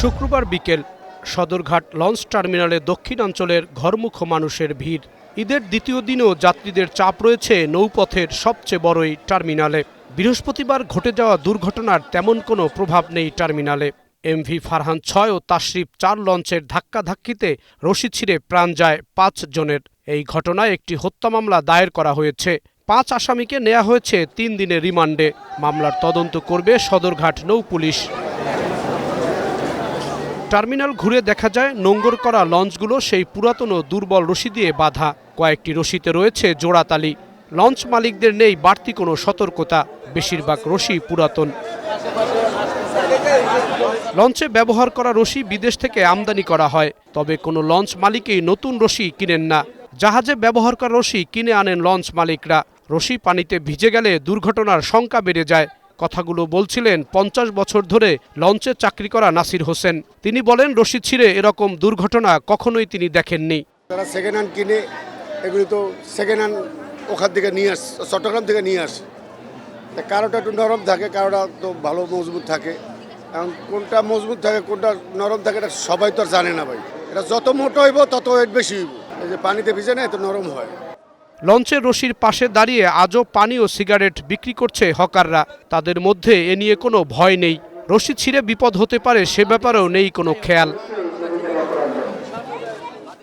শুক্রবার বিকেল সদরঘাট লঞ্চ টার্মিনালে দক্ষিণাঞ্চলের ঘরমুখ মানুষের ভিড়। ঈদের দ্বিতীয় দিনেও যাত্রীদের চাপ রয়েছে নৌপথের সবচেয়ে বড় এই টার্মিনালে। বৃহস্পতিবার ঘটে যাওয়া দুর্ঘটনার তেমন কোনো প্রভাব নেই টার্মিনালে। এমভি ফারহান ছয় ও তাশরিফ চার লঞ্চের ধাক্কাধাক্কিতে রশি ছিঁড়ে প্রাণ যায় পাঁচ জনের। এই ঘটনায় একটি হত্যা মামলা দায়ের করা হয়েছে। পাঁচ আসামিকে নেওয়া হয়েছে তিন দিনের রিমান্ডে। মামলার তদন্ত করবে সদরঘাট নৌ পুলিশ। টার্মিনাল ঘুরে দেখা যায় নোঙ্গর করা লঞ্চগুলো সেই পুরাতন দুর্বল রশি দিয়ে বাঁধা। কয়েকটি রশিতে রয়েছে জোড়াতালি লঞ্চ মালিকদের নেই বাড়তি কোনো সতর্কতা, বেশিরভাগ রশি পুরাতন। লঞ্চে ব্যবহার করা রশি বিদেশ থেকে আমদানি করা হয়, তবে কোনো লঞ্চ মালিকই নতুন রশি কিনেন না। জাহাজে ব্যবহার করা রশি কিনে আনেন লঞ্চ মালিকরা। রশি পানিতে ভিজে গেলে দুর্ঘটনার শঙ্কা বেড়ে যায়। কথাগুলো বলছিলেন পঞ্চাশ বছর ধরে লঞ্চে চাকরি করা নাসির হোসেন। তিনি বলেন, রশি ছিঁড়ে এরকম দুর্ঘটনা কখনোই তিনি দেখেননি। তারা সেকেন্ড হ্যান্ড কিনে, এগুলি তো সেকেন্ড হ্যান্ড ওখান থেকে নিয়ে আস, চট্টগ্রাম থেকে নিয়ে আসে। কারোটা একটু নরম থাকে, কারোটা তো ভালো মজবুত থাকে। এখন কোনটা মজবুত থাকে, কোনটা নরম থাকে, এটা সবাই তো আর জানে না ভাই। এটা যত মোটো হইব, তত ওয়েট বেশি হইব। এই যে পানিতে ভিজে না, এত নরম হয়। লঞ্চের রশির পাশে দাঁড়িয়ে আজও পানি ও সিগারেট বিক্রি করছে হকাররা। তাদের মধ্যে এ নিয়ে কোনো ভয় নেই। রশি ছিঁড়ে বিপদ হতে পারে সে ব্যাপারেও নেই কোনো খেয়াল।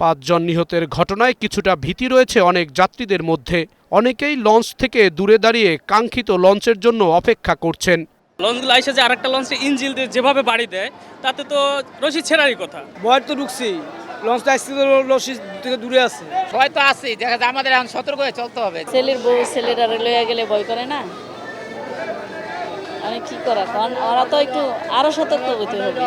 পাঁচজন নিহতের ঘটনায় কিছুটা ভীতি রয়েছে অনেক যাত্রীদের মধ্যে। অনেকেই লঞ্চ থেকে দূরে দাঁড়িয়ে কাঙ্ক্ষিত লঞ্চের জন্য অপেক্ষা করছেন। লঞ্চগুলো এসে যে আরেকটা লঞ্চে ইঞ্জিল দিয়ে যেভাবে বাড়ি দেয় তাতে তো রশি ছেঁড়ারই কথা। ভয় তো ঢুকছি লঞ্চটা থেকে দূরে আছে। ভয় তো দেখা যায় আমাদের এখন সতর্ক হয়ে চলতে হবে। ছেলের বউ ছেলেরা লইয়া গেলে ভয় করে না? আমি কি করা? কারণ ওরা তো একটু আরও সতর্ক হতে হবে।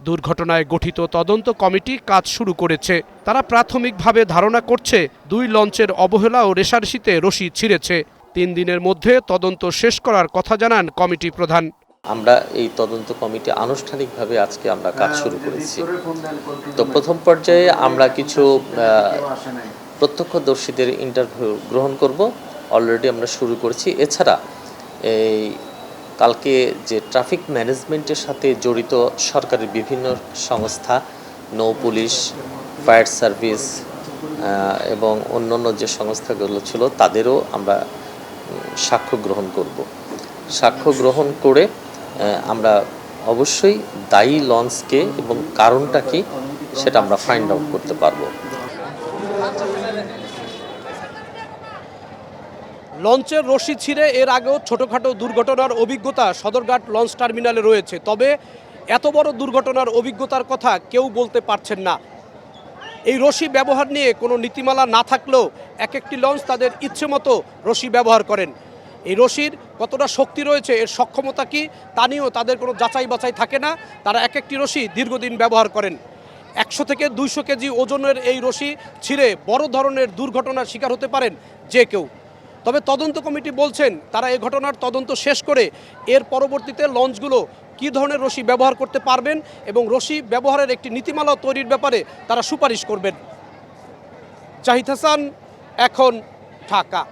দুর্ঘটনায় গঠিত তদন্ত কমিটি কাজ শুরু করেছে। তারা প্রাথমিকভাবে ধারণা করছে দুই লঞ্চের অবহেলা ও রেশারেশিতে রশি ছিঁড়েছে। তিন দিনের মধ্যে তদন্ত শেষ করার কথা জানান কমিটি প্রধান। আমরা এই তদন্ত কমিটি আনুষ্ঠানিকভাবে আজকে আমরা কাজ শুরু করেছি। তো প্রথম পর্যায়ে আমরা কিছু প্রত্যক্ষদর্শীদের ইন্টারভিউ গ্রহণ করব। অলরেডি আমরা শুরু করেছি। এছাড়া এই কালকে যে ট্রাফিক ম্যানেজমেন্টের সাথে জড়িত সরকারের বিভিন্ন সংস্থা নৌ পুলিশ ফায়ার সার্ভিস এবং অন্যান্য যে সংস্থাগুলো ছিল তাদেরও আমরা সাক্ষ্য গ্রহণ করব। সাক্ষ্য গ্রহণ করে আমরা অবশ্যই দায়ী লঞ্চকে এবং কারণটা কি সেটা আমরা ফাইন্ড আউট করতে পারব। লঞ্চের রশি ছিঁড়ে এর আগেও ছোটোখাটো দুর্ঘটনার অভিজ্ঞতা সদরঘাট লঞ্চ টার্মিনালে রয়েছে। তবে এত বড় দুর্ঘটনার অভিজ্ঞতার কথা কেউ বলতে পারছেন না। এই রশি ব্যবহার নিয়ে কোনো নীতিমালা না থাকলেও এক একটি লঞ্চ তাদের ইচ্ছে মতো রশি ব্যবহার করেন। এই রশির কতটা শক্তি রয়েছে, এর সক্ষমতা কি, তা নিয়েও তাদের কোনো যাচাই বাছাই থাকে না। তারা এক একটি রশি দীর্ঘদিন ব্যবহার করেন। একশো থেকে দুইশো কেজি ওজনের এই রশি ছিঁড়ে বড় ধরনের দুর্ঘটনার শিকার হতে পারেন যে কেউ। তবে তদন্ত কমিটি বলছেন, তারা এই ঘটনার তদন্ত শেষ করে এর পরবর্তীতে লঞ্চগুলো কী ধরনের রশি ব্যবহার করতে পারবেন এবং রশি ব্যবহারের একটি নীতিমালা তৈরির ব্যাপারে তারা সুপারিশ করবেন। জাহিদ হাসান, এখন ঢাকা।